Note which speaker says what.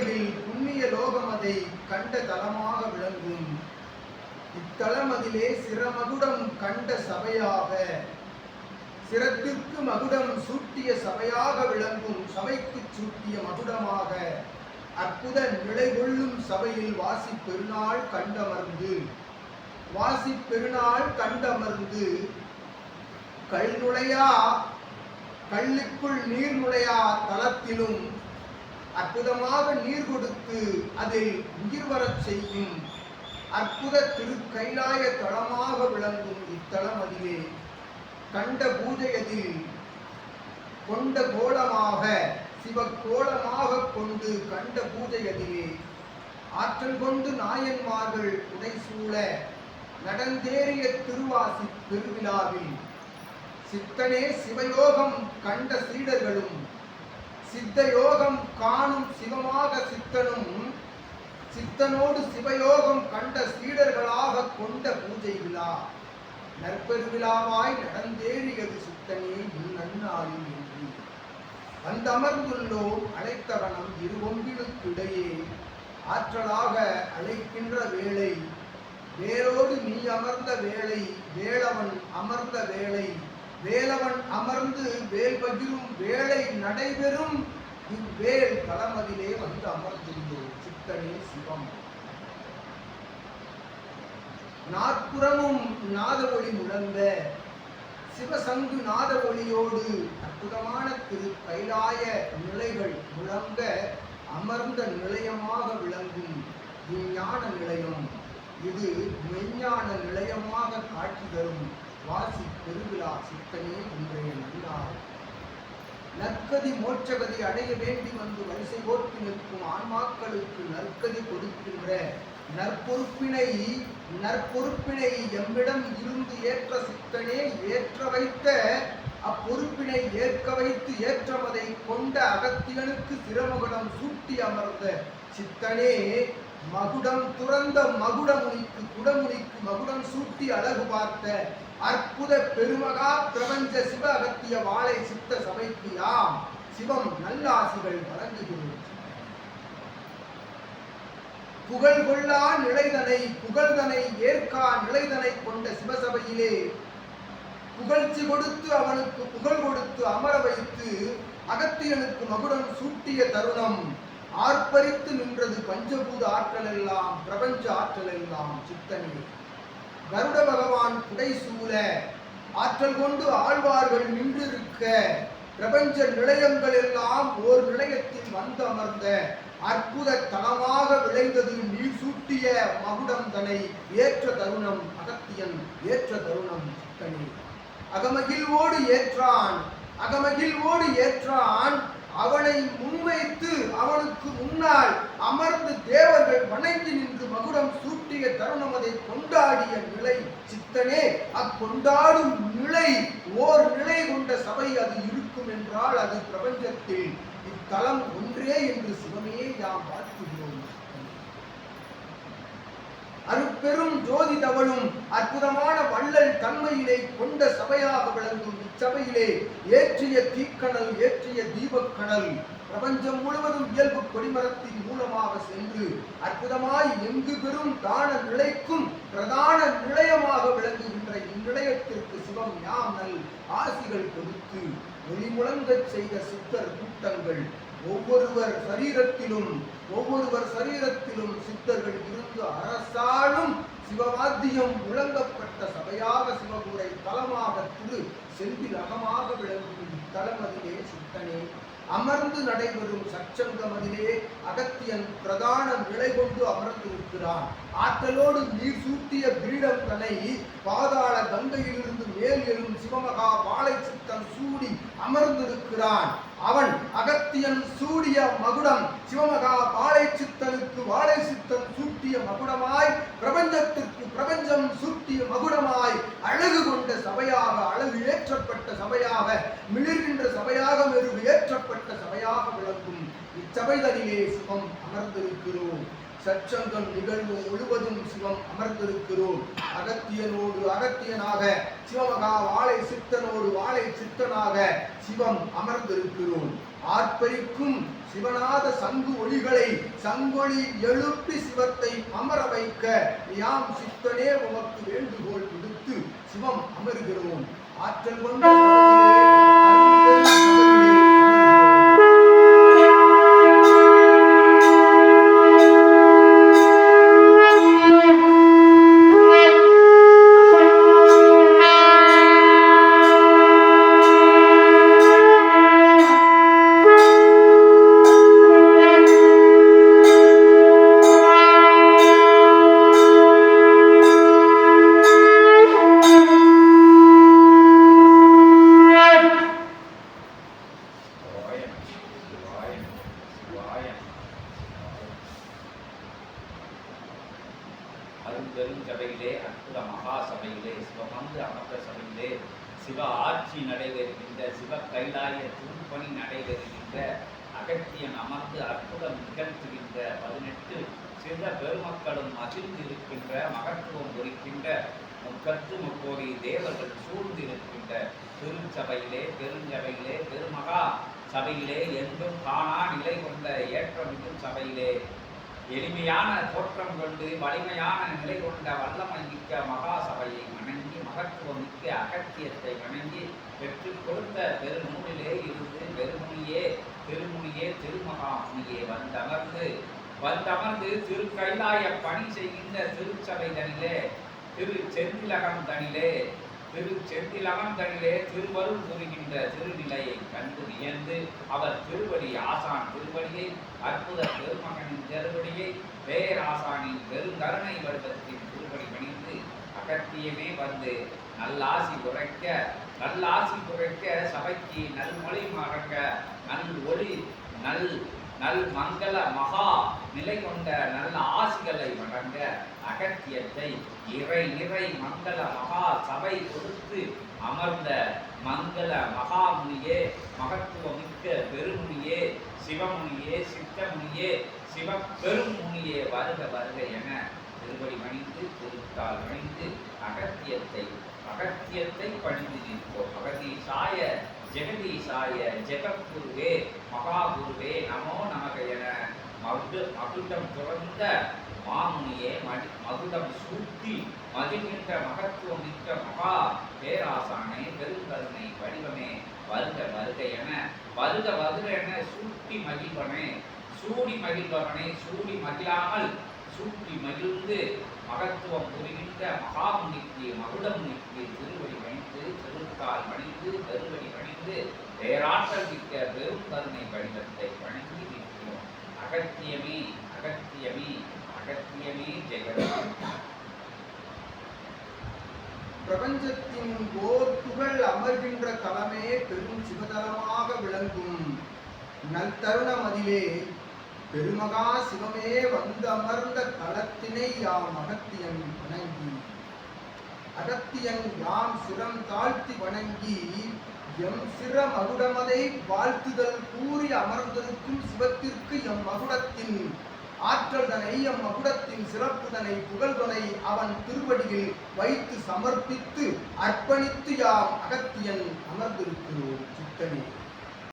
Speaker 1: உலகில் புண்ணிய லோகம் அதை கண்ட தலமாக விளங்கும். இத்தலம் அதிலே சிரமகுடம் கண்ட சபையாக சிரத்திற்கு மகுடம் சூட்டிய சபையாக விளங்கும் சபைக்கு சூட்டிய மகுடமாக அற்புத நிலை கொள்ளும் சபையில் வாசி பெருநாள் கண்டமர்ந்து வாசி பெருநாள் கண்டமர்ந்து கல் நுழையா கல்லுக்குள் நீர் நுழையா தளத்திலும் அற்புதமாக நீர் கொடுத்து அதில் உயிர் வரச் செய்யும். அற்புத திருக்கைலாய தளமாக விளங்கும் இத்தலம் அதிலே கண்ட பூஜையதில் கொண்ட கோலமாக சிவக்கோலமாக கொண்டு கண்ட பூஜையதிலே ஆற்றல் கொண்டு நாயன்மார்கள் உடைசூழ நடந்தேறிய திருவாசி பெருவிழாவில் சித்தனே சிவயோகம் கண்ட சீடர்களும் சித்த யோகம் காணும் சிவமாக சித்தனும் சித்தனோடு சிவயோகம் கண்ட சீடர்களாக கொண்ட பூஜை விழா நற்பெருவிழாவாய் நடந்தேறியது சித்தனே நன்னாளில் என்று வந்தமர்ந்துள்ளோம் அழைத்தவனம் இருவொம்பிலுக்கிடையே ஆற்றலாக அழைக்கின்ற வேளை வேரோடு நீ அமர்ந்த வேளை வேளவன் அமர்ந்த வேளை. வேலவன் அமர்ந்து வேல் பகிரும் வேலை நடைபெறும். இவ்வேல் களமதிலே வந்து அமர்ந்துள்ளோம் சித்தனே சிவம். நாற்புறமும் நாத ஒளி முழந்த சிவசங்கு நாத ஒளியோடு அற்புதமான திரு கைலாய நிலைகள் முழங்க அமர்ந்த நிலையமாக விளங்கும் விஞ்ஞான நிலையம். இது மெய்ஞான நிலையமாக காட்சி தரும். வாசி பெருவிழா சித்தனே இன்றைய நல்லார் நற்கதி மோட்சகதி அடைய வேண்டி வந்து வரிசை போட்டு நிற்கும் ஆன்மாக்களுக்கு நற்கதி கொடுக்கின்ற நற்பொறுப்பினை நற்பொறுப்பினை எம்மிடம் இருந்து ஏற்ற சித்தனே ஏற்ற வைத்த அப்பொறுப்பினை ஏற்க வைத்து ஏற்றவதை கொண்ட அகத்தியனுக்கு சிரமகுடம் சூட்டி அமர்ந்த சித்தனே மகுடம் துறந்த மகுடமுனிக்கு குடமுனிக்கு மகுடம் சூட்டி அழகு பார்த்த அற்புத பெருமகா பிரபஞ்ச சிவ அகத்திய வாழை சித்த சபைக்கு யாம். சிவம் நல்லாசிகள் வழங்குகிறோம். புகழ் கொள்ளா நிலைதனை புகழ்தனை ஏற்கா நிலைதனை கொண்ட சிவசபையிலே புகழ்ச்சி கொடுத்து அவனுக்கு புகழ் கொடுத்து அமர வைத்து அகத்தியனுக்கு மகுடம் சூட்டிய தருணம். ஆர்ப்பரித்து நின்றது பஞ்சபூத ஆற்றல் எல்லாம் பிரபஞ்ச ஆற்றல் எல்லாம் சித்தனே கருட பகவான் குடை சூழ ஆற்றல் கொண்டு ஆழ்வார்கள் நின்றிருக்க பிரபஞ்ச நிலையங்கள் எல்லாம் ஓர் நிலையத்தில் வந்து அமர்ந்த அற்புத தளமாக விளைந்தது நீர் சூட்டிய மகுடம் தனை ஏற்ற தருணம் அகத்தியன் ஏற்ற தருணம் சித்தனே அகமகிழ்வோடு ஏற்றான் அகமகிழ்வோடு ஏற்றான் அவனை முன்வைத்து அவனுக்கு முன்னால் அமர்ந்து தேவர்கள் வணங்கி நின்று மகுடம் சூட்டிய தருணம் அதை கொண்டாடிய நிலை சித்தனே அக்கொண்டாடும் நிலை ஓர் நிலை கொண்ட சபை அது இருக்கும் என்றால் அது பிரபஞ்சத்தில் இத்தலம் ஒன்றே என்று சிவமே யாம் பார்த்து பெரும் ஜோதி தவழும் அற்புதமான வள்ளல் தன்மையினை கொண்ட சபையாக விளங்கும் இச்சபையிலே ஏற்றிய தீக்கணல் ஏற்றிய தீபக்கணல். பிரபஞ்சம் முழுவதும் இயல்பு கொடிமரத்தின் மூலமாக சென்று அற்புதமாய் எங்கு பெரும் தான நிலைக்கும் பிரதான நிலையமாக விளங்குகின்ற இந்நிலையத்திற்கு சிவம் யாம் நல் ஆசிகள் கொடுத்து ஒளிமுழங்கச் செய்த சித்தர் கூட்டங்கள். ஒவ்வொருவர் சரீரத்திலும் ஒவ்வொருவர் சரீரத்திலும் சித்தர்கள் இருந்து அரசாலும் சிவவாத்தியம் முழங்கப்பட்ட சபையாக சிவகூரை தலமாக திரு செந்தில் அகமாக விளங்கும் தலமதிலே சித்தனே அமர்ந்து நடைபெறும் சச்சங்கமதிலே அகத்தியன் பிரதான நிலை கொண்டு அமர்ந்திருக்கிறான். ஆற்றலோடு நீர் சூட்டிய கிரீடம் தனை பாதாள கங்கையிலிருந்து மேல் எழும் சிவமகா வாழை சித்தன் சூடி அமர்ந்திருக்கிறான். அவன் அகத்தியன் சூடிய மகுடம் சிவமகா பாலை சித்தனுக்கு வாழை சித்தன் சூட்டிய மகுடமாய் பிரபஞ்சத்திற்கு பிரபஞ்சம் சூட்டிய மகுடமாய் அழகு கொண்ட சபையாக அழகு ஏற்றப்பட்ட சபையாக மிளிர்கின்ற சபையாக மெருகு ஏற்றப்பட்ட சபையாக விளக்கும் இச்சபைதனிலே சுகம் அமர்ந்திருக்கிறோம். சச்சங்கம் நிகழ்வு முழுவதும் சிவம் அமர்ந்திருக்கிறோம். அகத்தியனோடு அகத்தியனாக சிவமகா வாழை சித்தனோடு வாழை சித்தனாக சிவம் அமர்ந்திருக்கிறோம். ஆர்ப்பரிக்கும் சிவநாத சங்கு ஒளிகளை சங்கொளி எழுப்பி சிவத்தை அமர வைக்க யாம் சித்தனே உமக்கு வேண்டுகோள் விடுத்து சிவம் அமர்கிறோம். ஆற்றல் கொண்ட
Speaker 2: சிவ பணி நடைபெறுகின்ற அகத்தியன் அமர்ந்து அற்புதம் நிகழ்த்துகின்ற பதினெட்டு சில பெருமக்களும் மகிழ்ந்திருக்கின்ற மகத்துவம் குறிக்கின்ற முக்கத்து முக்கோடி தேவர்கள் சூழ்ந்திருக்கின்ற திருச்சபையிலே பெருஞ்சபையிலே பெருமகா சபையிலே என்றும் காணா நிலை கொண்ட ஏற்றமிக்கும் சபையிலே எளிமையான தோற்றம் கொண்டு வலிமையான நிலை கொண்ட வல்லமை மிக்க மகா சபையை வணங்கி மகத்துவம் மிக்க அகத்தியத்தை வணங்கி பெற்று கொடுத்த பெருநூலிலே இருந்து பெருமுனியே திருமுனியே திருமகாமுனியே வந்தமர்ந்து வந்தமர்ந்து திரு கைலாய பணி செய்கின்ற திருச்சபை தனிலே திரு செந்திலகம் தனிலே திரு செந்திலகம் தனிலே திருவருள் புரிகின்ற திருநிலையை கண்டு வியந்து அவர் திருவடி ஆசான் திருவடியை அற்புத பெருமகனின் திருவடியை பேராசானின் பெருங்கருணை வருடத்தின் திருப்பணி பணிந்து அகத்தியமே வந்து நல்லாசி உரைக்க நல்லாசி உரைக்க சபைக்கு நல்மொழி மறக்க நல் ஒளி நல் நல் மங்கள மகா நிலை கொண்ட நல்ல ஆசிகளை வழங்க அகத்தியத்தை இறை இறை மங்கள மகா சபை கொடுத்து அமர்ந்த மங்கள மகாமுனியே மகத்துவமிக்க பெருமுனியே சிவமுனியே சித்தமுனியே சிவ பெருமுனியே வருக வருக என திருவடி மணிந்து திருத்தால் மணிந்து அகத்தியத்தை அகத்தியத்தை பணிந்து நிற்போம். அகதீசாய ஜெகதீசாய ஜெகத்குருவே மகாகுருவே நமோ நமக என மகுட மகுடம் துறந்த மாமுனியே மடி மகுடம் சூட்டி மகிழ்கின்ற மகத்துவம் மிக்க மகா பேராசானே பெருங்கருணை வடிவமே வருக வருக என. வருக வருக என சூட்டி மகிழ்வனே சூடி மகிழ்பவனே சூடி மகிழாமல் சூட்டி மகிழ்ந்து மகத்துவம் புரிகின்ற மகாமுனிக்கு மகுடமுனிக்கு திருவடி பணிந்து திருத்தால் பணிந்து பெருவடி பணிந்து பேராற்றல் மிக்க பெரும் கருணை வடிவத்தை வணங்கி நிற்கிறோம். அகத்தியமே அகத்தியமே. அகத்தியமே ஜெகதாம்
Speaker 1: பிரபஞ்சத்தின் ஓர் துகள் அமர்கின்ற தலமே பெரும் சிவதலமாக விளங்கும். நல்தருணம் அதிலே பெருமகா சிவமே வந்து அமர்ந்த தளத்தினை யாம் அகத்தியன் வணங்கி. அகத்தியன் யாம் சிரம் தாழ்த்தி வணங்கி எம் சிற மகுடமதை வாழ்த்துதல் கூறி அமர்ந்திருக்கும் சிவத்திற்கு எம் மகுடத்தின் ஆற்றல் தனை எம் மகுடத்தின் சிறப்புதனை புகழ்தனை அவன் திருவடியில் வைத்து சமர்ப்பித்து அர்ப்பணித்து யாம் அகத்தியன் அமர்ந்திருக்கிறோம் சித்தனே.